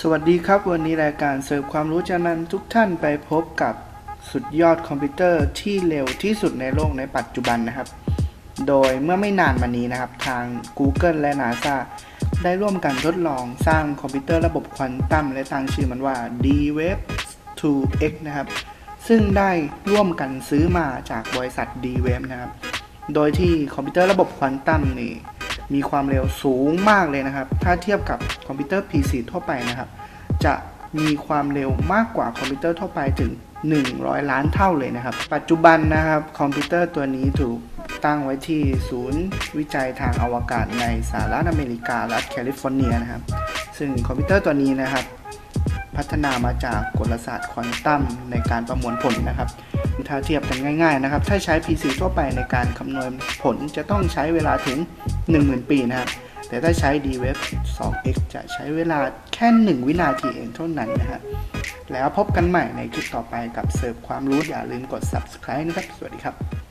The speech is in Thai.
สวัสดีครับ วันนี้รายการเสิร์ฟความรู้จะนำทุกท่านไปพบกับสุดยอดคอมพิวเตอร์ที่เร็วที่สุดในโลกในปัจจุบันนะครับ โดยเมื่อไม่นานมานี้นะครับ ทาง Google และ NASA ได้ร่วมกันทดลองสร้างคอมพิวเตอร์ระบบควอนตัมและตั้งชื่อมันว่า D-Wave 2X นะครับ ซึ่งได้ร่วมกันซื้อมาจากบริษัท D-Wave นะครับ โดยที่คอมพิวเตอร์ระบบควอนตัมนี่ มีความเร็วสูงมากเลยนะครับ ถ้าเทียบกับคอมพิวเตอร์ PC ทั่วไปนะครับ จะมีความเร็วมากกว่าคอมพิวเตอร์ทั่วไปถึง 100 ล้านเท่าเลยนะครับ ปัจจุบันนะครับคอมพิวเตอร์ตัวนี้ถูกตั้งไว้ที่ศูนย์วิจัยทางอวกาศในสหรัฐอเมริการัฐแคลิฟอร์เนียนะครับ ซึ่งคอมพิวเตอร์ตัวนี้นะครับ พัฒนามาจากกลศาสตร์ควอนตัมในการประมวลผลนะครับ ถ้าเทียบกันง่ายๆนะครับ ถ้าใช้ PC ทั่วไปในการคำนวณผลจะต้องใช้เวลาถึง 10,000 ปีนะครับ แต่ถ้าใช้ D-Wave 2X จะใช้เวลาแค่ 1 วินาทีเองเท่านั้นนะฮะแล้วพบกันใหม่ในคลิปต่อไปกับเสิร์ฟความรู้อย่าลืมกด subscribe นะครับ สวัสดีครับ